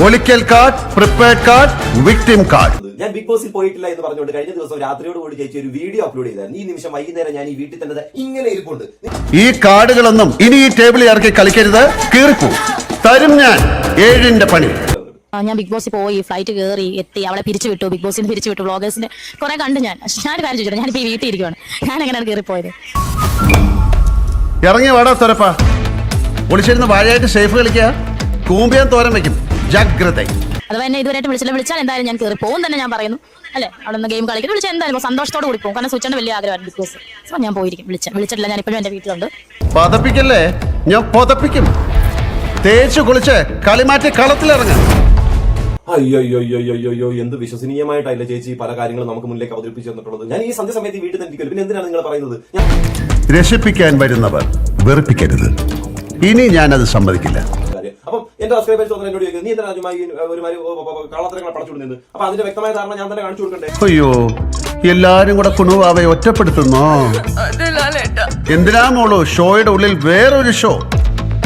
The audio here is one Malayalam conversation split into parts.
ഒളിക്കൽ card prepared card victim card. ഞാൻ ബിഗ് ബോസിൽ പോയിട്ടില്ല എന്ന് പറഞ്ഞുകൊണ്ട് കഴിഞ്ഞ ദിവസം രാത്രിയോട് കൂടി ചേച്ചി ഒരു വീഡിയോ അപ്ലോഡ് ചെയ്തായിരുന്നു. ഈ നിമിഷം വൈകുന്നേരം ഞാൻ ഈ വീട്ടിൽ തന്നെ ഇങ്ങനെ ഇരിപ്പുണ്ട്. ഈ കാർഡുകളൊന്നും ഇനി ഈ ടേബിളിൽ ഇറക്കി കളിക്കരുത്. കീറിപ്പോ. തരും ഞാൻ ഏഴിന്റെ പണി. ഞാൻ ബിഗ് ബോസിൽ പോയി ഫ്ലൈറ്റ് കയറി എത്തി അവളെ പിരിച്ചു വിട്ടു ബിഗ് ബോസിന് പിരിച്ചു വിട്ടു വ്ളോഗേഴ്സിന് കുറെ കണ്ടു ഞാൻ. ഞാൻ കാര്യം ചോദിച്ചു ഞാനിപ്പോ ഈ വീട്ടിൽ ഇരിക്കുവാണ്. ഞാൻ എങ്ങനെയാണ് കയറിപ്പോയത് ഇറങ്ങി വാടാ തുരപ്പ. ഒളിച്ചിരുന്ന് വാഴയായിട്ട് സേഫ് കളിക്കുക. കൂമ്പിയാൻ തോരൻ വെക്കും. ജാഗ്രത. അഥവാ എന്നെ ഇതുവരെയായിട്ട് വിളിച്ചില്ല. വിളിച്ചാൽ എന്തായാലും ഞാൻ കയറി പോകും തന്നെ ഞാൻ പറയുന്നു. അല്ലേ? അവിടെ നിന്ന് ഗെയിം കളിക്കുന്നു വിളിച്ചാൽ എന്തായാലും സന്തോഷത്തോട് കൂടി പോകും. കാരണം സ്വിച്ചാണ് വലിയ ആഗ്രഹമാണ് ബിഗ് ബോസ്. സോ ഞാൻ പോയിരിക്കും. വിളിച്ച വിളിച്ചിട്ടില്ല. ഞാൻ ഇപ്പോഴും എന്റെ വീട്ടിലുണ്ട്. പതപ്പിക്കല്ലേ? ഞാൻ പതപ്പിക്കും. തേച്ചു കുളിച്ച് കളിമാറ്റി കളത്തിലിറങ്ങാം. അയ്യോ അയ്യോ അയ്യോ അയ്യോ അയ്യോ എന്ത് വിശ്വസനീയമായിട്ടല്ല ചേച്ചി പല കാര്യങ്ങളും നമുക്ക് മുന്നിലേക്ക് അവതരിപ്പിച്ചു തന്നിട്ടുള്ളത്. ഞാൻ ഈ സന്ധ്യ സമയത്ത് വീട്ടിൽ തന്നെ പിന്നെ എന്തിനാണ് നിങ്ങൾ പറയുന്നത്? ഞാൻ രക്ഷിപ്പിക്കാൻ വരുന്നവർ വെറുപ്പിക്കരുത്. ഇനി ഞാനത് സമ്മതിക്കില്ല. കാര്യം. അപ്പം എന്റെ സബ്സ്ക്രൈബേഴ്സ് വന്ന് എന്നോട് ചോദിക്കുന്നത് നീ എന്താ രാജ്യമായി ഒരുമാതിരി കള്ളത്തരങ്ങളെ പടച്ചുവിടുന്നത് അപ്പൊ അതിന്റെ വ്യക്തമായ ധാരണ ഞാൻ തന്നെ കാണിച്ചു കൊടുക്കണ്ടേ? അയ്യോ എല്ലാരും കൂടെ കുണുവാവെ ഒറ്റപ്പെടുത്തുന്നോ? എന്തിനാ മോളൂ ഷോയുടെ ഉള്ളിൽ വേറൊരു ഷോ?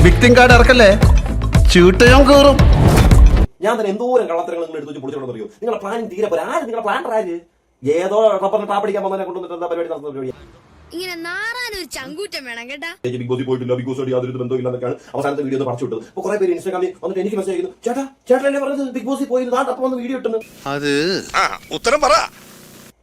വിക്ടിം കാർഡ് ഇറക്കല്ലേ? ചീട്ടയും കയറും ഞാൻ തന്നെ എന്തോരം കള്ളത്തരങ്ങൾ നിങ്ങൾ എടുത്ത് വെച്ച് പൊളിച്ചോണ്ടെന്ന് അറിയോ? നിങ്ങളുടെ പ്ലാനിങ് തീരെ പോരാ. ആര്? നിങ്ങളുടെ പ്ലാൻ ആര്? ഏതോ റബ്ബറിന് ടാപ്പടിക്കാൻ പോകുന്നതിനെ കൊണ്ടുവന്നിട്ട് എന്താ പരിപാടി നടത്തുന്ന പരിപാടി ഇങ്ങനെ നാറാനൊരു ചങ്കൂറ്റം വേണം കേട്ടാ? ചേച്ചി ബിഗ് ബോസിൽ പോയിട്ടില്ല ബിഗ് ബോസ് യാതൊരു ബന്ധവും ഇല്ലെന്നൊക്കെയാണ് അവസാനത്തെ വീഡിയോ പറിച്ചു വിട്ടത് അപ്പൊ കുറെ പേര് ഇൻസ്റ്റാഗ്രാമിൽ വന്നിട്ട് എനിക്ക് മെസ്സേജ് ചെയ്യുന്നു ചേട്ടാ ചേട്ടനല്ലേ പറഞ്ഞത് ബിഗ് ബോസിൽ പോയി അപ്പം വന്ന് വീഡിയോ ഇട്ടത് അത് ആ ഉത്തരം പറ.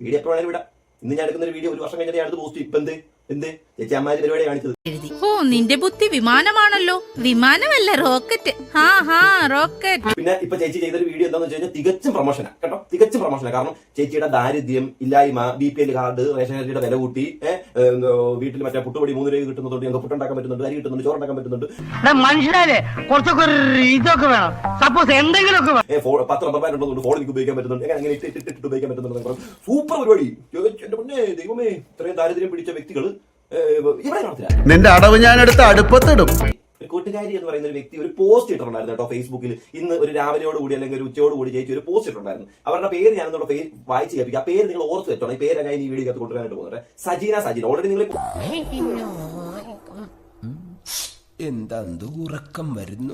വീഡിയോ എപ്പോഴും വേണേലും വിടാം ഇന്ന് ഞാൻ എടുക്കുന്ന ഒരു വീഡിയോ ഒരു വർഷം കഴിഞ്ഞാൽ ഞാൻ അടുത്ത് പോസ്റ്റ് ചെയ്യും ഇപ്പൊ എന്ത്? എന്ത്? ചേച്ചി അമ്മാരി പരിപാടി കാണിച്ചത്. ഓ നിന്റെ ബുദ്ധി വിമാനമാണല്ലോ. വിമാനമല്ല റോക്കറ്റ് ഹാ ഹാ റോക്കറ്റ് പിന്നെ ഇപ്പൊ ചേച്ചി ചെയ്തൊരു വീഡിയോ എന്താണെന്ന് വെച്ച് കഴിഞ്ഞാൽ തികച്ചും പ്രൊമോഷനാ കേട്ടോ? തികച്ചും പ്രൊമോഷനാ കാരണം ചേച്ചിയുടെ ദാരിദ്ര്യം ഇല്ലായ്മ B P L card ration കാർഡിയുടെ വില കൂട്ടി ഏഹ്, വീട്ടിൽ മറ്റേ പുട്ടുപൊടി മൂന്ന് രൂപ കിട്ടുന്നതുകൊണ്ട് ഞങ്ങൾക്ക് പുട്ടുണ്ടാക്കാൻ പറ്റുന്നുണ്ട് അരി കിട്ടുന്നുണ്ട് ചോറുണ്ടാക്കാൻ പറ്റുന്നുണ്ട്. മനുഷ്യരെ കുറച്ചൊക്കെ ഇതൊക്കെ വേണം. സപ്പോസ് എന്തെങ്കിലുമൊക്കെ പത്ത് റബ്ബർ ബാൻഡ് ഉള്ളതുകൊണ്ട് ഫോൺ എനിക്ക് ഉപയോഗിക്കാൻ പറ്റുന്നുണ്ട്. എങ്ങനെ അങ്ങനെ ഇട്ട് ഇട്ട് ഇട്ട് ഉപയോഗിക്കാൻ പറ്റുന്നുണ്ട് സൂപ്പർ പരിപാടി. എന്റെ പൊന്നേ ദൈവമേ. ഇത്രയും ദാരിദ്ര്യം പിടിച്ച വ്യക്തികൾ ഇവിടെ കാണത്തില്ല. നിന്റെ അടവ് ഞാൻ എടുത്ത് അടുപ്പത്തിടും. ഒരു എന്ന് പറയുന്ന ഒരു വ്യക്തി ഒരു പോസ്റ്റ് ഇട്ടിട്ടുണ്ടായിരുന്നു കേട്ടോ ഫേസ്ബുക്കിൽ ഇന്ന് ഒരു രാവിലെയോട് കൂടി അല്ലെങ്കിൽ ഒരു ഉച്ചയോട് കൂടി ചേച്ചി ഒരു പോസ്റ്റ് ഇട്ടിട്ടുണ്ടായിരുന്നു. അവരുടെ പേര് ഞാൻ എന്നോട് വായിച്ച് കേൾപ്പിക്കും. ആ പേര് നിങ്ങൾ ഓർത്ത് വെച്ചോണം. ഈ പേര് ഞാൻ ഈ വീഡിയോ കൊണ്ടുവരാനായിട്ട് പോകുന്നത്. സജീന സജീന. ഓൾറെഡി നിങ്ങൾ എന്താ ഉറക്കം വരുന്നു?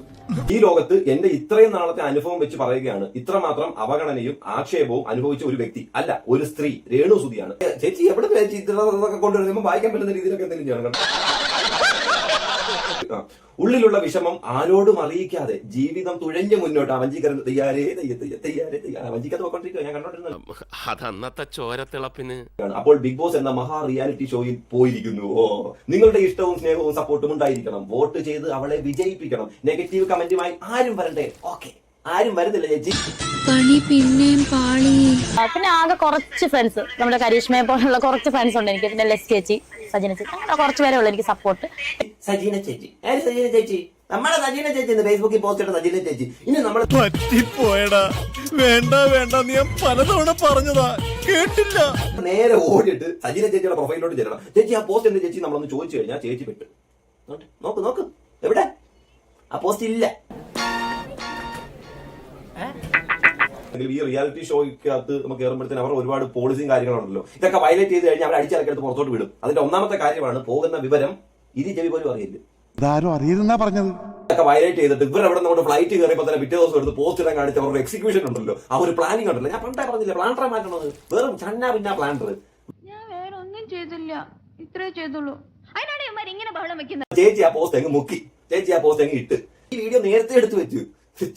ഈ ലോകത്ത് എന്റെ ഇത്രയും നാളത്തെ അനുഭവം വെച്ച് പറയുകയാണ്. ഇത്രമാത്രം അവഗണനയും ആക്ഷേപവും അനുഭവിച്ച ഒരു വ്യക്തി അല്ല ഒരു സ്ത്രീ. രേണു സുതിയാണ് ചേച്ചി എവിടെ ചേച്ചി ഇതൊക്കെ കൊണ്ടുവരുമ്പോൾ വായിക്കാൻ പറ്റുന്ന രീതിയിലൊക്കെ എന്തെങ്കിലും ചെയ്യണം കേട്ടോ. ഉള്ളിലുള്ള വിഷമം ആരോടും അറിയിക്കാതെ ജീവിതം തുഴഞ്ഞു മുന്നോട്ട് അവഞ്ചിക്കരുത്. തയ്യാറേ തയ്യ തയ്യ തയ്യാറേ തയ്യാ. അവഞ്ചിക്കത്ത് പോയിക്കൊണ്ടിരിക്കുക ഞാൻ കണ്ടോണ്ടിരുന്നത്. അതന്നത്തെ ചോരത്തിളപ്പിന്. അപ്പോൾ ബിഗ് ബോസ് എന്ന മഹാ റിയാലിറ്റി ഷോയിൽ പോയിരിക്കുന്നു. ഓ നിങ്ങളുടെ ഇഷ്ടവും സ്നേഹവും സപ്പോർട്ടും ഉണ്ടായിരിക്കണം. വോട്ട് ചെയ്ത് അവളെ വിജയിപ്പിക്കണം. നെഗറ്റീവ് കമന്റുമായി ആരും വരണ്ടേ? ഓക്കെ ആരും വരുന്നില്ല ചേച്ചി. പണി പിന്നെയും പാളി. പിന്നെ ആകെ കുറച്ച് ഫ്രണ്ട്സ് നമ്മുടെ കരീഷ്മയെ പോലുള്ള കുറച്ച് ഫ്രണ്ട്സ് ഉണ്ട് എനിക്ക്. പിന്നെ ലെസ് ചേച്ചി സജീന ചേച്ചി. അങ്ങനെ കുറച്ച് പേരെ ഉള്ളൂ എനിക്ക് സപ്പോർട്ട് സജീന ചേച്ചി. ആര് സജീന ചേച്ചി. നമ്മുടെ സജീന ചേച്ചി ഫേസ്ബുക്കിൽ പോസ്റ്റ് ഇട്ട സജീന ചേച്ചി. ഇനി നമ്മൾ പറ്റിപ്പോയടാ. വേണ്ട വേണ്ട. നീ ഞാൻ പലതവണ പറഞ്ഞതാ. കേട്ടില്ല. നേരെ ഓടിയിട്ട് സജീന ചേച്ചിയുടെ പ്രൊഫൈലിലോട്ട് ചെല്ലണം. ചേച്ചി ആ പോസ്റ്റ് എന്ത് ചേച്ചി നമ്മളൊന്ന് ചോദിച്ചു കഴിഞ്ഞാൽ ചേച്ചി പെട്ട്. നോക്ക് നോക്ക്. എവിടെ? ആ പോസ്റ്റ് ഇല്ല. അല്ലെങ്കിൽ ഈ റിയാലിറ്റി ഷോയ്ക്കകത്ത് നമുക്ക് കയറുമ്പോഴത്തേന് അവർ ഒരുപാട് പോളിസിയും കാര്യങ്ങളുണ്ടല്ലോ. ഇതൊക്കെ വയലേറ്റ് ചെയ്ത് കഴിഞ്ഞാൽ അവർ അടിച്ചിറക്കെടുത്ത് പുറത്തോട്ട് വിടും. അതിന്റെ ഒന്നാമത്തെ കാര്യമാണ് പോകുന്ന വിവരം ഇരി ചെവി പോലും അറിയില്ല. ഇതാരും പറഞ്ഞത്. ഒക്കെ വയലേറ്റ് ചെയ്തിട്ട് ഇവർ അവിടെ നമ്മുടെ ഫ്ലൈറ്റ് കയറിയപ്പോൾ തന്നെ പിറ്റേ ദിവസം എടുത്ത് പോസ്റ്റ് ഇടാൻ കാണിച്ച് അവരുടെ എക്സിക്യൂഷൻ ഉണ്ടല്ലോ. ആ ഒരു പ്ലാനിങ് ഉണ്ടല്ലോ. ഞാൻ പണ്ടേ പറഞ്ഞില്ല പ്ലാൻഡറെ മാറ്റണത്. വെറും ചന്ന പിന്നെ പ്ലാൻഡർ ഞാൻ വേറെ ഒന്നും ചെയ്തില്ല. ഇത്രേ ചെയ്തുള്ളൂ. അതിനാണ് ഇവന്മാർ ഇങ്ങനെ ബഹളം വെക്കുന്നത്. ചേച്ചി ആ പോസ്റ്റ് അങ്ങ് മുക്കി. ചേച്ചി ആ പോസ്റ്റ് അങ്ങ് ഇട്ട്. ഈ വീഡിയോ നേരത്തെ എടുത്ത് വെച്ചു.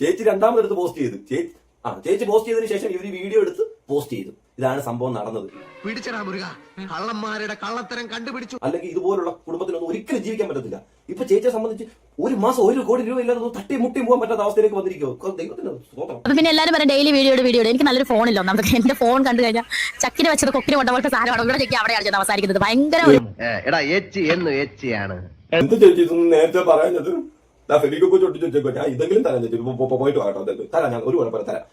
ചേച്ചി രണ്ടാമത് എടുത്ത് പോസ്റ്റ് ചെയ്തു. ചേച്ചി ആ ചേച്ചി പോസ്റ്റ് ചെയ്തതിനു ശേഷം ഇവർ വീഡിയോ എടുത്ത് പോസ്റ്റ് ചെയ്തു. ഇതാണ് സംഭവം നടന്നത്. പിടിച്ചടാ മുരുക. കള്ളന്മാരുടെ കള്ളത്തരം കണ്ടുപിടിച്ചു. അല്ലെങ്കിൽ ഇതുപോലുള്ള കുടുംബത്തിനൊന്നും ഒരിക്കലും ജീവിക്കാൻ പറ്റത്തില്ല. ഇപ്പൊ ചേച്ചിയെ സംബന്ധിച്ച് ഒരു മാസം ഒരു കോടി രൂപ ഇല്ലാതെ തട്ടി മുട്ടി പോകാൻ പറ്റാത്ത അവസ്ഥയിലേക്ക് വന്നിരിക്കുമോ ദൈവത്തിന് പിന്നെ എല്ലാവരും പറയാം ഡെയിലി വീഡിയോ വീഡിയോ എനിക്ക് നല്ലൊരു ഫോണില്ല നമുക്ക് എന്റെ ഫോൺ കണ്ടു കഴിഞ്ഞാൽ ചക്കിന് വെച്ചത് കൊക്കിന് കൊണ്ട പോലത്തെ സാധനമാണ്. ഇവിടെ ചെക്കി അവിടെയാണ് ചെന്ന് അവസാനിക്കുന്നത്. ഭയങ്കര എന്ത് ചേച്ചി നേരത്തെ നേരത്തെ പറയാഞ്ഞത് ദാ ഫെലിക്കൊക്കെ ചൊട്ടിച്ച് വെച്ചേക്കോ ഞാൻ ഇതെങ്കിലും തരാൻ പോയിട്ട് വാട്ടോ തരാം ഞാൻ ഒരു കുഴപ്പമില്ല തരാം.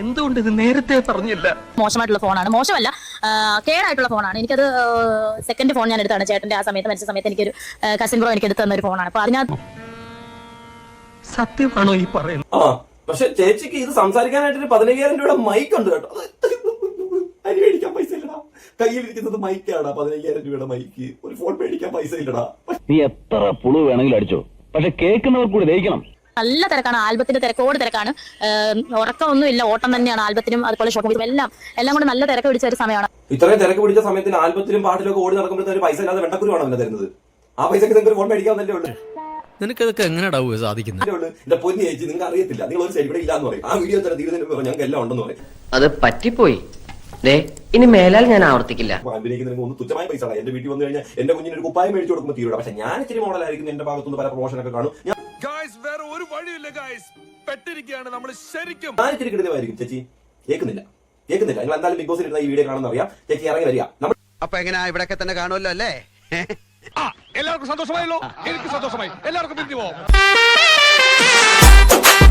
എന്തുകൊണ്ട് ഇത് നേരത്തെ പറഞ്ഞില്ല? മോശമായിട്ടുള്ള ഫോണാണ്. മോശമല്ല. കെയർ കേടായിട്ടുള്ള ഫോണാണ്. എനിക്കത് സെക്കൻഡ് ഫോൺ ഞാൻ എടുത്താണ്. ചേട്ടന്റെ ആ സമയത്ത് മരിച്ച സമയത്ത് എനിക്കൊരു കസിൻ ബ്രോ എനിക്ക് എടുത്തു തന്ന ഒരു ഫോണാണ് അപ്പൊ അതിനകത്ത് സത്യമാണോ ഈ പറയുന്നത്? ആ പക്ഷെ ചേച്ചിക്ക് ഇത് സംസാരിക്കാനായിട്ട് ഒരു പതിനയ്യായിരം രൂപയുടെ മൈക്ക് ഉണ്ട് കേട്ടോ. അരി മേടിക്കാൻ പൈസ ഇല്ലടാ. കയ്യിലിരിക്കുന്നത് മൈക്കാടാ പതിനയ്യായിരം രൂപയുടെ മൈക്ക് ഒരു ഫോൺ മേടിക്കാൻ പൈസ ഇല്ലടാ. നീ എത്ര പുളു വേണമെങ്കിലും അടിച്ചോ. പക്ഷെ കേൾക്കുന്നവർ കൂടി ദഹിക്കണം. നല്ല തിരക്കാണ്. ആൽബത്തിന്റെ തിരക്കോട് തിരക്കാണ്. ഉറക്കമൊന്നുമില്ല. ഉറക്കമൊന്നും ഇല്ല ഓട്ടം തന്നെയാണ് ആൽബത്തിനും അതുപോലെ ഷോപ്പിംഗ് എല്ലാം. എല്ലാം കൂടെ നല്ല തിരക്ക് പിടിച്ച ഒരു സമയമാണ്. ഇത്രയും തിരക്ക് പിടിച്ച സമയത്തിന് ആൽബത്തിനും പാട്ടിലൊക്കെ ഓടി നടക്കുമ്പോഴത്തെ ഒരു പൈസ ഇല്ലാതെ വെണ്ടക്കുരുവാണ് അവനെ തരുന്നത്. ആ പൈസക്ക് നിങ്ങൾക്ക് ഫോൺ മേടിക്കാവുന്നല്ലേ ഉള്ളൂ. നിനക്കതൊക്കെ എങ്ങനെയാ സാധിക്കുന്നത്? എന്റെ പൊന്നി ചേച്ചി നിങ്ങൾക്ക് അറിയത്തില്ല നിങ്ങൾ ഒരു സൈഡ് ഇവിടെ ഇല്ലാന്ന് പറയും. ആ വീഡിയോ തന്നെ തീരുന്നതിന് മുമ്പ് ഞങ്ങൾക്ക് എല്ലാം ഉണ്ടെന്ന് പറയും. അത് പറ്റിപ്പോയി. ഇനി മേലാൽ ഞാൻ ആവർത്തിക്കില്ല. അപ്പൊ അഭിനയിക്കുന്നതിന് ഒന്ന് തുച്ഛമായ പൈസ എന്റെ വീട്ടിൽ വന്നു കഴിഞ്ഞാൽ എന്റെ കുഞ്ഞിന് ഒരു കുപ്പായം മേടിച്ചു കൊടുക്കുമ്പോൾ തീരുക പക്ഷെ ഞാൻ ഇച്ചിരി മോഡലായിരിക്കും എന്റെ ഭാഗത്തുനിന്ന് പല പ്രൊമോഷൻ ഒക്കെ കാണും. വേറെ ഒരു വഴിയില്ല ഗായ്സ് പെട്ടിരിക്കുകയാണ് നമ്മൾ ശരിക്കും. ഞാൻ ഇച്ചിരി കിടന്നതായിരിക്കും ചേച്ചി. കേൾക്കുന്നില്ല. കേൾക്കുന്നില്ല. നിങ്ങൾ എന്തായാലും ബിഗ് ബോസിൽ ഇരുന്ന ഈ വീഡിയോ കാണുന്ന അറിയാം. ചേച്ചി ഇറങ്ങി വരിക. നമ്മൾ അപ്പൊ എങ്ങനെയാ ഇവിടെയൊക്കെ തന്നെ കാണുമല്ലോ അല്ലേ? എല്ലാവർക്കും സന്തോഷമായല്ലോ. എനിക്ക് സന്തോഷമായി. എല്ലാവർക്കും പോവാം.